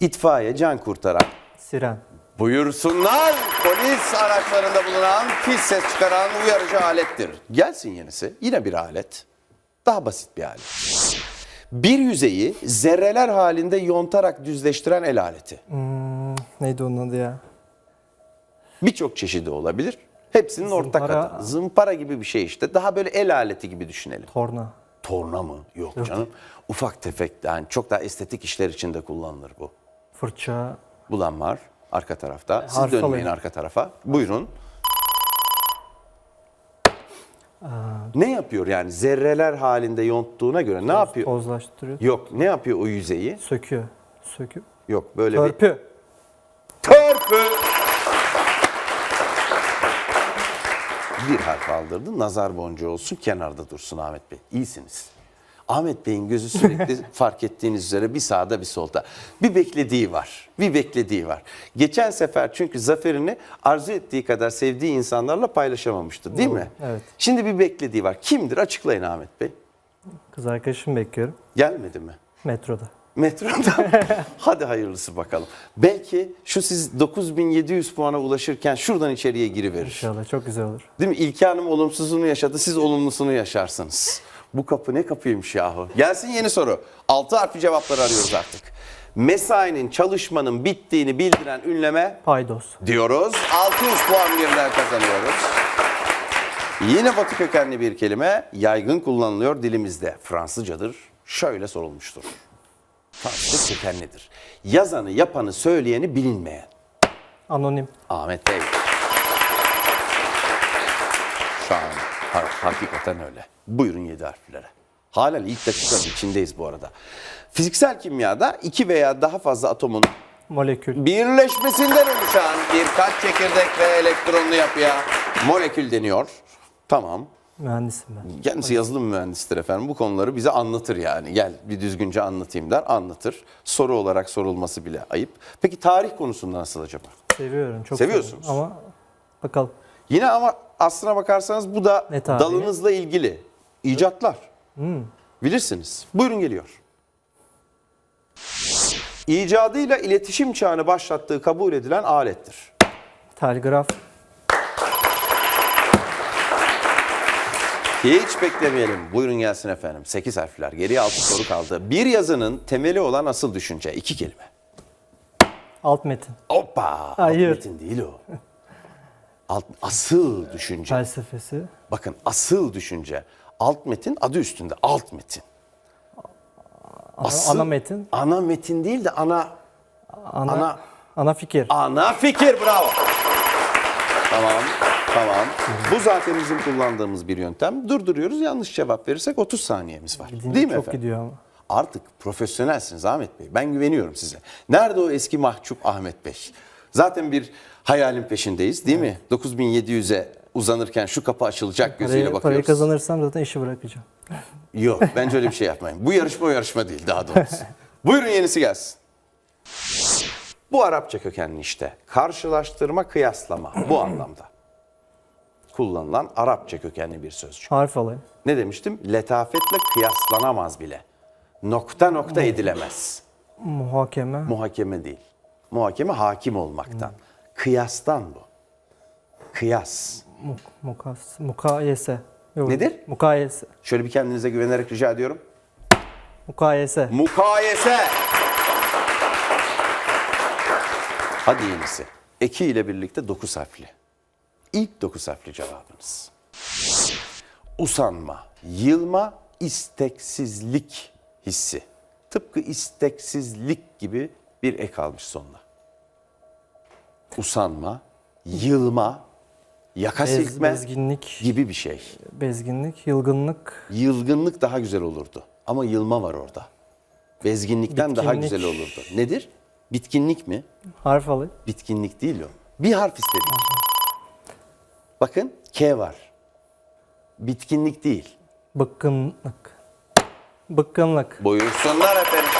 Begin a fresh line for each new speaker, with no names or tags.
itfaiye, can kurtaran,
Siren.
buyursunlar polis araçlarında bulunan pis ses çıkaran uyarıcı alettir. Gelsin yenisi. Yine bir alet. Daha basit bir alet. Bir yüzeyi zerreler halinde yontarak düzleştiren el aleti.
Neydi onun adı ya?
Birçok çeşidi olabilir. Hepsinin ortak
Zımpara.
adı. Zımpara gibi bir şey işte. Daha böyle el aleti gibi düşünelim.
Torna.
Torna mı? Yok canım. Ufak tefek yani çok daha estetik işler içinde kullanılır bu.
Fırça.
Bulan var arka tarafta. Siz
harf
dönmeyin
alayım.
arka tarafa. Buyurun. Ne yapıyor yani zerreler halinde yonttuğuna göre ne yapıyor?
Tozlaştırıyor.
Yok ne yapıyor o yüzeyi?
Söküyor. Söküp.
Yok böyle bir
Törpü.
törpü. Bir harf aldırdı. Nazar boncuğu olsun kenarda dursun Ahmet Bey. İyisiniz. Ahmet Bey'in gözü sürekli fark ettiğiniz üzere bir sağda bir solda. Bir beklediği var. Bir beklediği var. Geçen sefer çünkü zaferini arzu ettiği kadar sevdiği insanlarla paylaşamamıştı değil mi?
evet.
Şimdi bir beklediği var. Kimdir? Açıklayın Ahmet Bey.
Kız arkadaşımı bekliyorum.
Gelmedi mi?
Metroda.
Metroda. Hadi hayırlısı bakalım. Belki şu siz 9700 puana ulaşırken şuradan içeriye giriverir.
İnşallah çok güzel olur.
Değil mi? İlki Hanım olumsuzunu yaşadı, siz olumlusunu yaşarsınız. Bu kapı ne kapıymış yahu? Gelsin yeni soru. Altı harfli cevapları arıyoruz artık. Mesainin, çalışmanın bittiğini bildiren ünleme
Paydos.
diyoruz. 600 puan birler kazanıyoruz. Yine batı kökenli bir kelime yaygın kullanılıyor dilimizde. Fransızcadır. Şöyle sorulmuştur. Fransızca kökenlidir. Yazanı, yapanı, söyleyeni bilinmeyen.
Anonim.
Ahmet Bey. Şu an ha- hakikaten öyle. Buyurun yedi harflere. Halen ilk dakikanın içindeyiz bu arada. Fiziksel kimyada iki veya daha fazla atomun
Molekül.
birleşmesinden oluşan birkaç çekirdek ve elektronlu yapıya molekül deniyor. Tamam.
Mühendisim ben.
Kendisi yazılım mühendisidir efendim. Bu konuları bize anlatır yani. Gel bir düzgünce anlatayım der. Anlatır. Soru olarak sorulması bile ayıp. Peki tarih konusunda nasıl acaba?
Seviyorum. Çok
Seviyorsunuz.
seviyorum. Ama bakalım.
Yine ama aslına bakarsanız bu da
Ne tarihi?
dalınızla ilgili icatlar. Bilirsiniz. Buyurun geliyor. İcadıyla iletişim çağını başlattığı kabul edilen alettir.
Telgraf.
Hiç beklemeyelim. Buyurun gelsin efendim. 8 harfler. Geriye 6 soru kaldı. Bir yazının temeli olan asıl düşünce. iki kelime.
Alt metin.
Hoppa.
Hayır.
Alt metin değil o. Alt, asıl düşünce.
Felsefesi.
Bakın asıl düşünce. Alt metin adı üstünde. Alt metin.
Ana,
Asıl-
ana metin.
Ana metin değil de ana
Ana,
ana
ana fikir.
ana fikir bravo. Tamam. Tamam. Bu zaten bizim kullandığımız bir yöntem. Durduruyoruz. Yanlış cevap verirsek 30 saniyemiz var.
Dinle
değil mi
çok
efendim?
gidiyor ama.
Artık profesyonelsiniz Ahmet Bey. Ben güveniyorum size. Nerede o eski mahcup Ahmet Bey? Zaten bir hayalin peşindeyiz değil mi? 9700'e uzanırken şu kapı açılacak gözüyle
Parayı, parayı
bakıyoruz.
kazanırsam zaten işi bırakacağım.
Yok bence öyle bir şey yapmayın. Bu yarışma o yarışma değil daha doğrusu. Buyurun yenisi gelsin. Bu Arapça kökenli işte. Karşılaştırma, kıyaslama bu anlamda. Kullanılan Arapça kökenli bir sözcük.
Harf alayım.
Ne demiştim? Letafetle kıyaslanamaz bile. Nokta nokta edilemez.
Muhakeme.
Muhakeme değil. Muhakeme hakim olmaktan. Kıyastan bu. Kıyas.
Muk, mukas, mukayese. Yok,
Nedir?
Mukayese.
Şöyle bir kendinize güvenerek rica ediyorum.
Mukayese.
Mukayese. Hadi yenisi. Eki ile birlikte 9 harfli. İlk 9 harfli cevabınız. Usanma, yılma, isteksizlik hissi. Tıpkı isteksizlik gibi bir ek almış sonuna. Usanma, yılma, yaka
Bez-
silkme
bezginlik.
gibi bir şey.
Bezginlik, yılgınlık.
Yılgınlık daha güzel olurdu. Ama yılma var orada. Bezginlikten daha
Bitkinlik.
güzel olurdu. Nedir? Bitkinlik mi?
Harf alayım.
Bitkinlik değil o. Bir harf istedik. Bakın K var. Bitkinlik değil.
Bıkkınlık. Bıkkınlık.
Buyursunlar efendim.